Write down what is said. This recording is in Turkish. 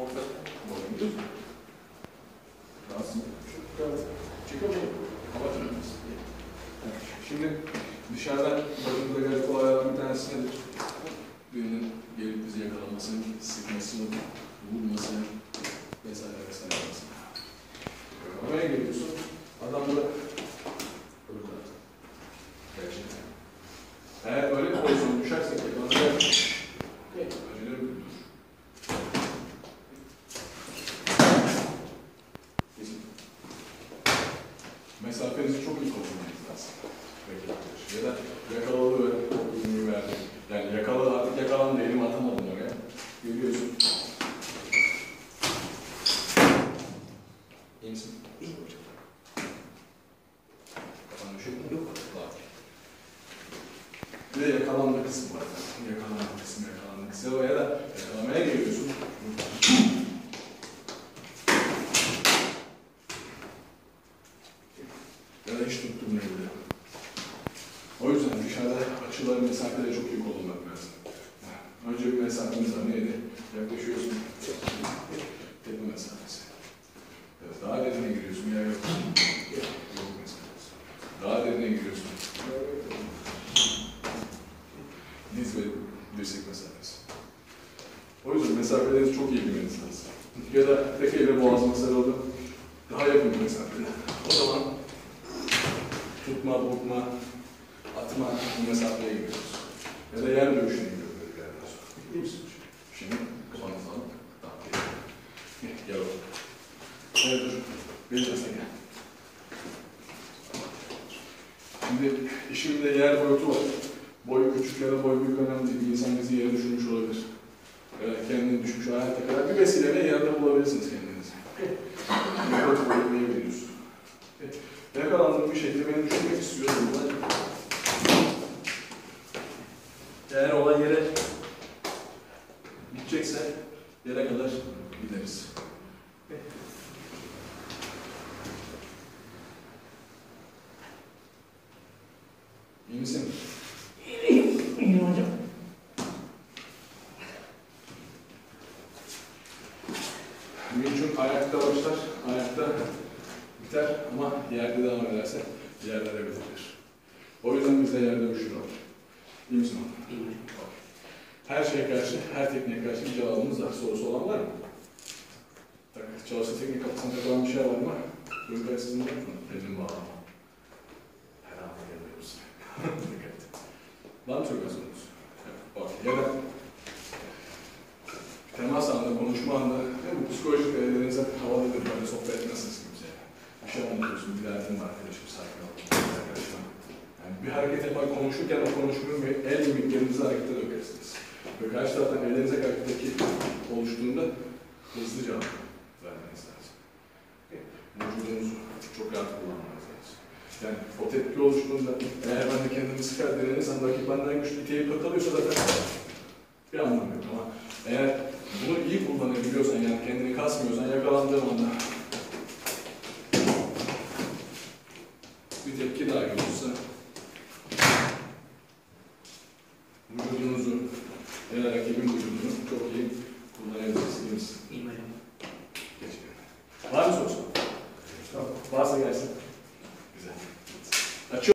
Orta. Boyun düz. Rahatsız. Evet. Çıkalım. Hava tünelimiz. Evet. Şimdi dışarıdan başımıza gelecek olaylardan bir tanesi nedir? Birinin gelip bizi yakalaması, sıkması, vurması vesaire vesaire. vesaire. Yakalamaya geliyorsun. Adam da Mesafenizi çok iyi korumanız lazım. Ya da yakaladı ve ürünü verdi. Yani yakaladı artık yakalandı elimi atamadım oraya. Görüyorsun. İyi misin? İyi hocam. Kafan düşük mü? Yok. Var. Bir de yakalanma kısmı var. Yakalanma kısmı, yakalanma kısmı. Ya da yakalamaya geliyorsun. Ya da hiç tutturmayabilir. O yüzden dışarıda açıları, mesafeleri çok iyi kullanmak lazım. Önce bir mesafemiz var. Neydi? Yaklaşıyorsun. Tepe mesafesi. Daha derine giriyorsun. Yer yok. Yok mesafesi. Daha derine giriyorsun. Diz ve dirsek mesafesi. O yüzden mesafelerinizi çok iyi bilmeniz lazım. Ya da tek elle boğazıma sarıldı. Daha yakın bir mesafede. O zaman tutma, vurma, atma mesafeye giriyoruz. Ya da yer dövüşüne giriyoruz böyle sonra. İyi misin? Şimdi kafanızı alın. Tamam. Gel, oğlum. Evet dur. Benim arasına gel. Şimdi işimde yer boyutu var. Boy küçük ya da boy büyük önemli değil. İnsan bizi yere düşürmüş olabilir. Da kendini düşmüş hayata kadar bir vesileyle yerde bulabilirsiniz kendinizi. Boyutmaya veriyorsun. Yakalandığım bir şekilde beni düşürmek istiyorsun. Eğer olay yere gidecekse yere kadar gideriz. İyi misin? İyi hocam. Mümkün ayakta başlar, ayakta biter ama yerde devam ederse yerlere bitirir. O yüzden bizde yerde uçur var. İyi misin. Her şeye karşı, her tekniğe karşı cevabımız var. Sorusu olan var mı? Tak, çalıştığı teknik kafasına takılan bir şey var mı? Çocuklar sizin var mı? Elini bağlama. Her an geliyoruz. Dikkat et. Var mı çocuklar sorunuz? Evet, okey. Ya da temas anında, konuşma anında, değil psikolojik değerlerinize havalıdır, böyle sohbet etmezsiniz kimseye. Bir şey anlatıyorsun, bir derdin var arkadaşım, sakin ol. Yani bir hareket yapar, konuşurken o konuşmanın ve el mimiklerinizi harekete dökersiniz. Ve karşı taraftan ellerinize karşı oluştuğunda hızlı cevap vermeniz lazım. Vücudunuzu çok rahat kullanmanız lazım. Yani o tepki oluştuğunda eğer ben de kendimi sıkar denenirsem rakip benden güçlü iteyip kakalıyorsa zaten bir anlamı yok ama eğer bunu iyi kullanabiliyorsan yani kendini kasmıyorsan yakalandığın anda e, rakibin vücudunu çok iyi kullanabilirsiniz. İyi. Var mı sorusu?